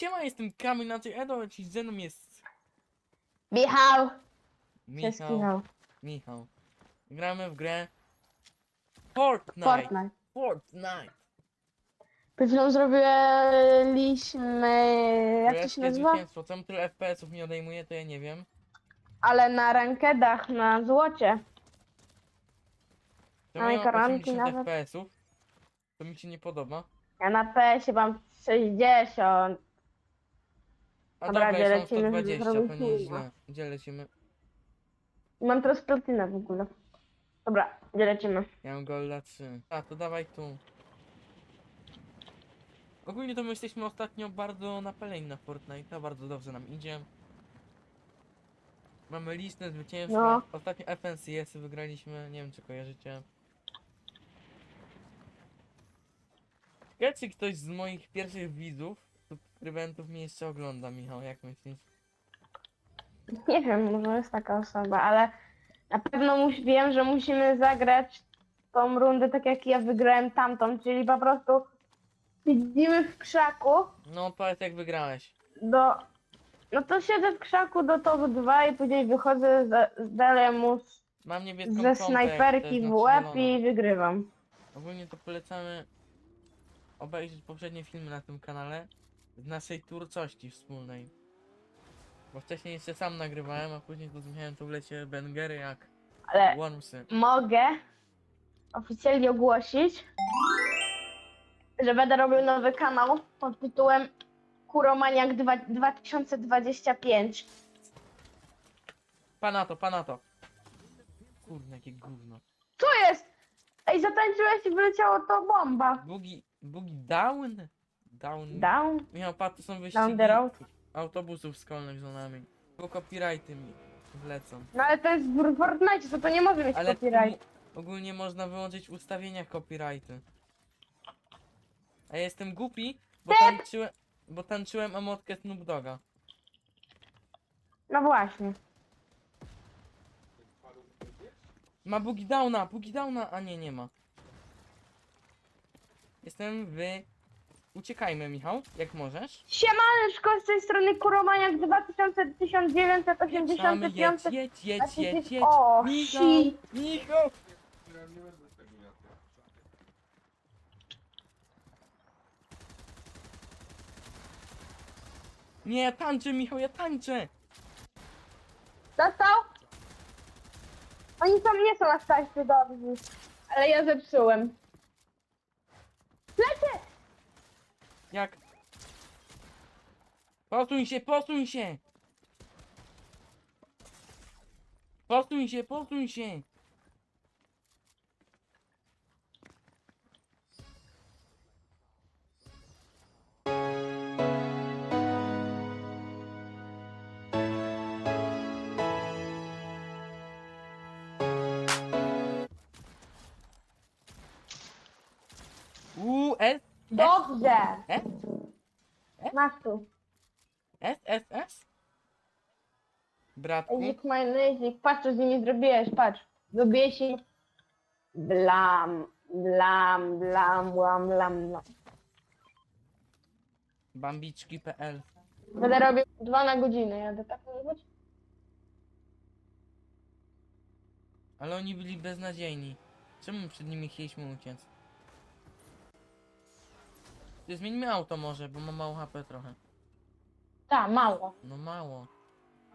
Siema, jestem Kamil, na tej Edo, ci ze mną jest Michał! Się Michał. skinął. Michał. Gramy w grę Fortnite. Fortnite. Fortnite. Przed chwilą zrobiliśmy... Jak to się nazywa? Czemu tyle FPS-ów mi odejmuje, to ja nie wiem. Ale na rankedach, na złocie. Czemu No i ja mam koronki 80 nawet. FPS-ów? To mi się nie podoba. Ja na PS-ie mam 60. A Dobra, dobra, gdzie mam lecimy, żeby 120, zrobić to filma? nieźle. Gdzie lecimy? Mam teraz platynę w ogóle. Dobra, gdzie lecimy? Ja mam Golda 3. A, to dawaj tu. Ogólnie to my jesteśmy ostatnio bardzo napaleni na Fortnite, bardzo dobrze nam idzie. Mamy listę zwycięstwa. No. Ostatnio FNCS wygraliśmy, nie wiem czy kojarzycie. Ciekawe, czy ktoś z moich pierwszych widzów, subskrybentów mnie jeszcze ogląda, Michał, jak myślisz? Nie wiem, może jest taka osoba, ale na pewno mus- wiem, że musimy zagrać tą rundę tak jak ja wygrałem tamtą, czyli po prostu siedzimy w krzaku No powiedz jak wygrałeś. do... No to siedzę w krzaku do top 2 i później wychodzę z, z Delemus Mam niebieską ze pompę, to snajperki jest w znaczy łeb zielona. i wygrywam. Ogólnie to polecamy obejrzeć poprzednie filmy na tym kanale z naszej twórczości wspólnej. Bo wcześniej jeszcze sam nagrywałem, a później zrozumiałem to w lecie Bengery jak Ale Wormsy. mogę oficjalnie ogłosić, że będę robił nowy kanał pod tytułem Kuromaniak dwa- 2025. Pana to, pana to. Kurde, jakie gówno. Co jest? Ej, zatańczyłeś i wyleciało to bomba. Bugi, bugi down? Down. Down? Michał, patrz, to są Down wyścigi the road? autobusów szkolnych za nami. Bo copyrighty mi wlecą. No ale to jest w Fortnite, to, to nie może mieć Ale tu copyright. ogólnie można wyłączyć w ustawieniach copyrighty. A ja jestem głupi, bo tańczyłem, bo tańczyłem emotkę Snoop Doga. No właśnie. Ma bugi downa, bugi downa, a nie, nie ma. Jestem w... Uciekajmy, Michał, jak możesz. Siemaneczko, z tej strony Kuromaniak 2000, Pieprzamy, 1985. jedź, jedź, jedź, jedź, jedź. O, Michał. Michał! Nie, ja tańczę, Michał, ja tańczę! Dostał? Oni tam nie są na szczęście dobrzy. Ale ja zepsułem. Lecę! Jak? Posuń się, posuń się! Posuń się, posuń się! Dobrze! S Masz tu. S S S Bratku, Ezik majonezik. Patrz, co z nimi zrobiłeś, patrz. Zrobiłeś im... Blam, blam, blam, blam, blam, blam. bambiczki.pl Będę robił dwa na godzinę, jadę tak robić? Ale oni byli beznadziejni. Czemu przed nimi chcieliśmy uciec? Ty zmieńmy auto może, bo ma mało HP trochę. Tak, mało. No mało.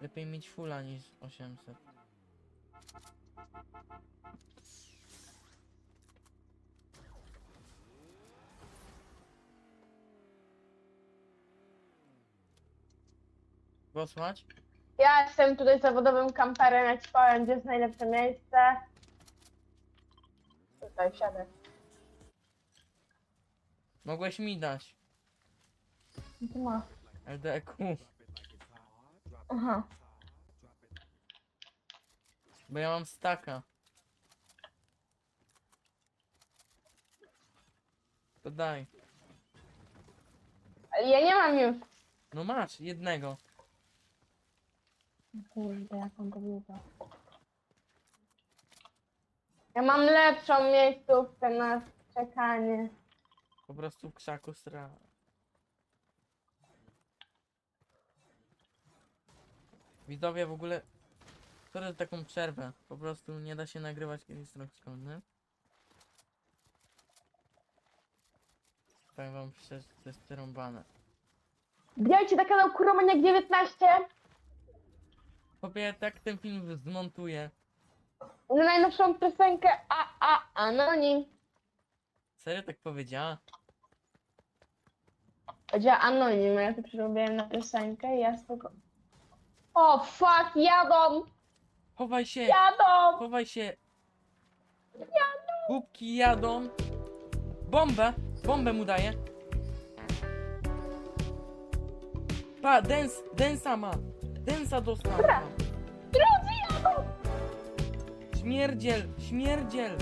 Lepiej mieć fulla niż 800. Posłać? Ja jestem tutaj zawodowym kamperem, ja ci powiem, gdzie jest najlepsze miejsce. Tutaj wsiadę. Mogłeś mi dać. To ma. LDQ. Aha. Bo ja mam staka. To daj. Ale ja nie mam już. No masz, jednego. Kurde, jaką to było. Ja mam lepszą miejscówkę na czekanie. Po prostu w krzaku stra. Widzowie w ogóle... Sorry za taką przerwę. Po prostu nie da się nagrywać kiedy jest rok szkolny. Powiem wam szczerze, to jest przerąbane. Wbijajcie na kanał Kuromaniak 19 Chłopie, tak ten film zmontuję. na najnowszą piosenkę A A Anonim. Serio tak powiedziała? Powiedziała Anonim, ja to przerobiłem na piosenkę i ja spoko... O fuck, jadą! Chowaj się! Jadą! Chowaj się! Bubki jadą! Bombę! Bombę mu daję! Pa, dens, densa ma! Densa dostał! Dobra. Drodzy jadą! Śmierdziel! Śmierdziel!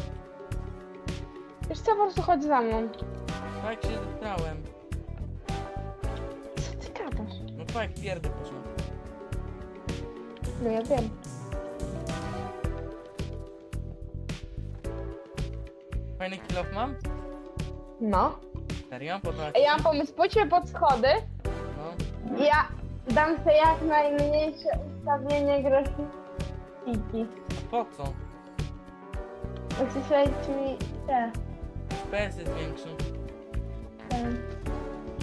Wiesz co, po prostu chodź za mną. Tak się zesrałem. No tak, pierdę poszło. No ja wiem. Fajny kill off mam? No. Serio? Podoba ci Ej, się? ja mam pomysł, pójdźmy pod schody. No. Ja dam sobie jak najmniejsze ustawienie grafiki. Po co? Śledzić mi te. PS jest większy. ten.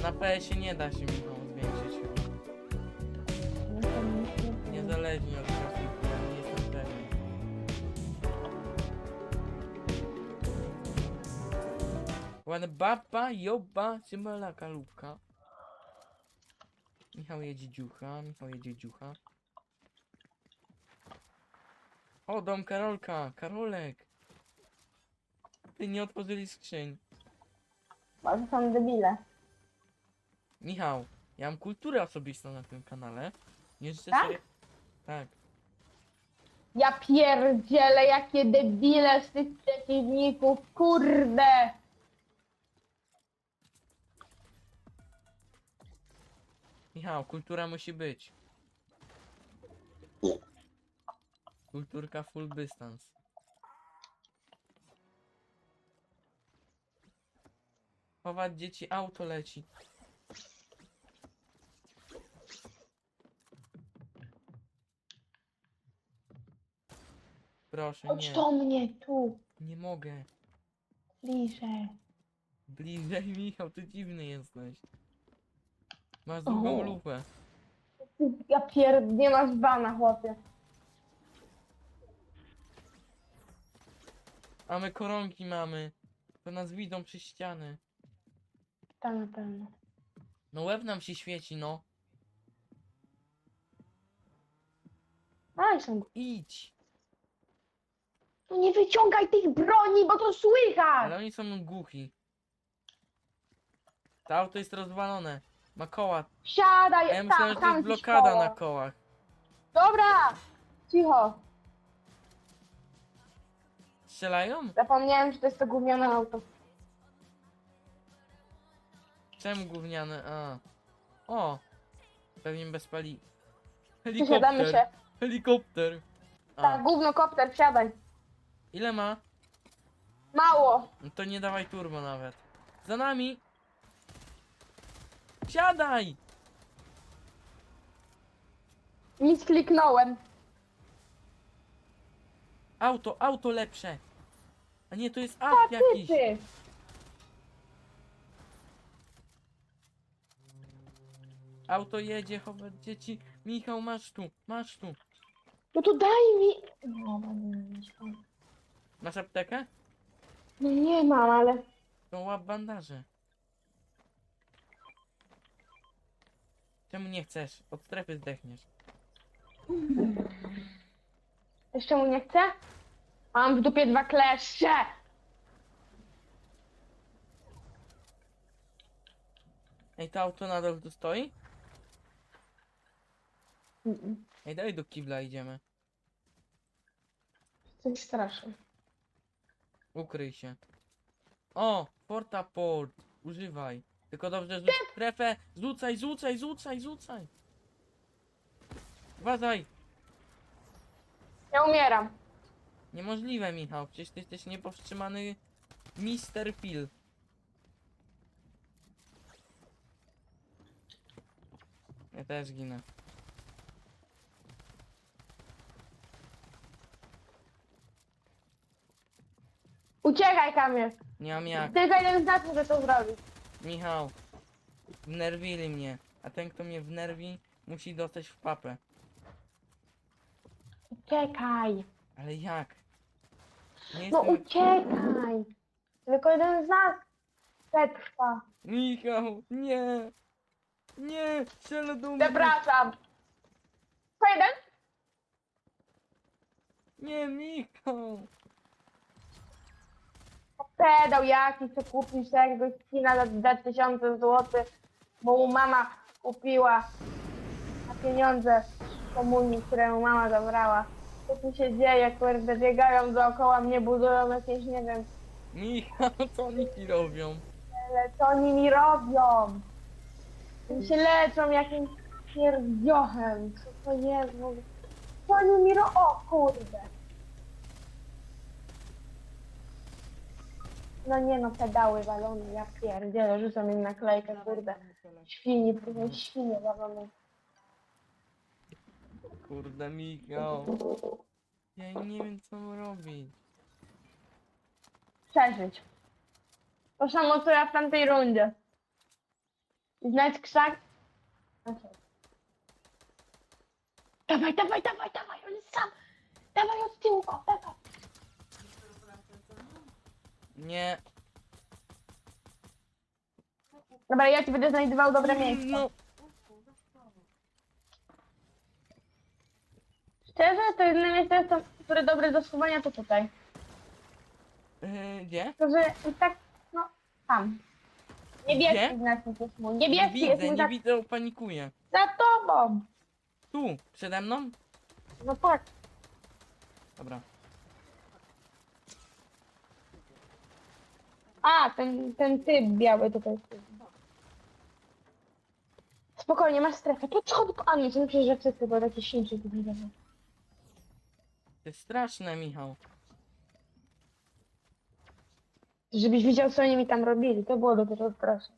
Na PS nie da się Michał zwiększyć Niezależnie od grafiki, ja nie jestem pewien. Ładna baba, joba, cymalaka lubka. Michał jedzie dziucha, Michał jedzie dziucha. O, dom Karolka, Karolek. Ty nie otworzyli skrzyń. To są debile. Michał, ja mam kulturę osobistą na tym kanale. Nie życzę Tak? sobie... Tak. Ja pierdzielę, jakie debile z tych przeciwników, kurde! Michał, kultura musi być. Kulturka full dystans. Chować dzieci, auto leci. Proszę, Chodź nie. do mnie tu, Nie mogę. bliżej. Bliżej, Michał, ty dziwny jesteś. Masz długą O. lupę. Ja pierd... nie masz bana, chłopie. A my koronki mamy. To nas widzą przez ściany. Tam na pewno. No łeb nam się świeci, no. Aj, są... Idź. No nie wyciągaj tych broni, bo to słychać! Ale oni są głuchi. To auto jest rozwalone. Ma koła. Siadaj, A ja myślałem, że to tam jest gdzieś blokada koło. na kołach. Dobra! Cicho. Strzelają? Zapomniałem, że to jest to gówniane auto. Czemu gówniane? A. O! Pewnie bez pali. Przysiadamy się. Helikopter. Helikopter. Tak, A. gówno kopter, siadaj. Ile ma? Mało. No to nie dawaj turbo nawet. Za nami! Siadaj! Nic kliknąłem. Auto, auto lepsze! A nie, to jest akt jakiś. Ty. Auto jedzie, chować dzieci. Michał, masz tu, masz tu. No to daj mi. No, no, no, Masz aptekę? no nie mam, ale. To łap bandaże. Czemu nie chcesz? Od strefy zdechniesz. Jeszcze mu nie chcę? Mam w dupie dwa kleszcze. Ej, to auto nadal tu stoi? Ej, daj do kibla idziemy. Coś straszne. Ukryj się. O! Portaport! Używaj. Tylko dobrze rzuć strefę. Rzucaj, rzucaj, rzucaj, rzucaj. Uważaj! Ja umieram. Niemożliwe, Michał. Przecież ty jesteś niepowstrzymany Mister Phil. Ja też ginę. Uciekaj, Kamil. Nie mam jak. Tylko jeden z nas może to zrobić. Michał. Wnerwili mnie. A ten, kto mnie wnerwi, musi dostać w papę. Uciekaj. Ale jak? Nie No jestem... uciekaj. Tylko jeden z nas przetrwa. Michał, nie! Nie! Strzelę do mnie! Przepraszam. Co jeden? Nie, Michał! Pedał jakiś, kupił sobie jakiegoś skina za, za tysiące złotych, bo mu mama kupiła na pieniądze komunii, które mu mama zabrała. Co tu się dzieje, kurde, biegają dookoła mnie, budują jakieś, nie wiem, Michał, co oni ci robią? ale co oni mi robią? Oni się leczą jakimś pierdziochem. Co to jest w ogóle? Co oni mi robią? O kurde. No nie no, pedały walone, ja pierdzielę, rzucam im naklejkę, kurde. Świni, później świnie walone. Kurde, Michał. Ja nie wiem, co mam robić. Przeżyć. To samo co ja w tamtej rundzie. Znać krzak. Okej. Dawaj, dawaj, dawaj, dawaj, on jest sam. Dawaj od tyłu, go, dawaj. Nie. Dobra, ja ci będę znajdował dobre miejsce. No, Szczerze, to jedyne miejsce, to, które dobre do schowania, to tutaj. yy, gdzie? To, że i tak, no, tam. Niebieski Gdzie? znacznik jest mój. Nie Niebieski jest widzę, mój nie widzę, panikuję. za tobą. Tu, przede mną? No tak. Dobra. A, ten, ten typ biały tutaj. Spokojnie, masz strefę. Tu schody po... A nie, to myślę, że wszyscy, bo takie świnczy tu widzę. To jest straszne, Michał. Żebyś widział, co oni mi tam robili. To było dopiero straszne.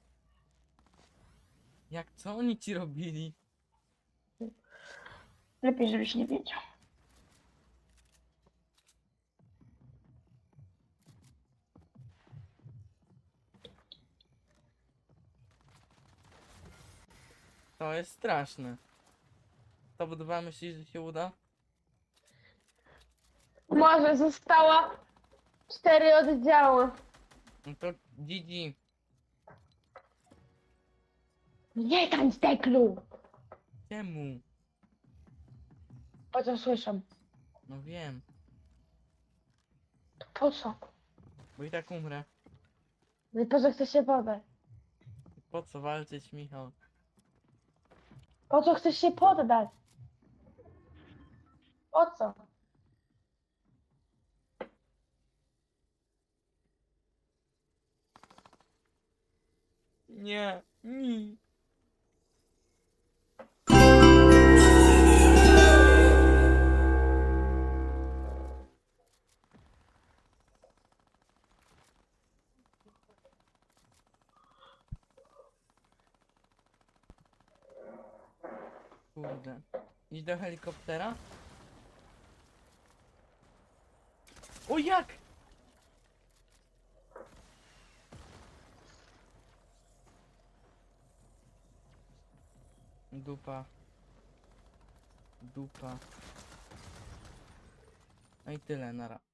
Jak co oni ci robili? Lepiej, żebyś nie wiedział. To jest straszne. To budowała myślisz, że się uda? Może została cztery oddziały. No to GG. Nie tańcz teklu! Czemu? Po co słyszę? No wiem. Po co? Bo i tak umrę. No i po co chcesz się poddać? Po co walczyć, Michał? Po co chcesz się poddać? Po co? Nie, nie. Kurde. Idź do helikoptera? O jak? Dupa. Dupa. No i tyle, nara.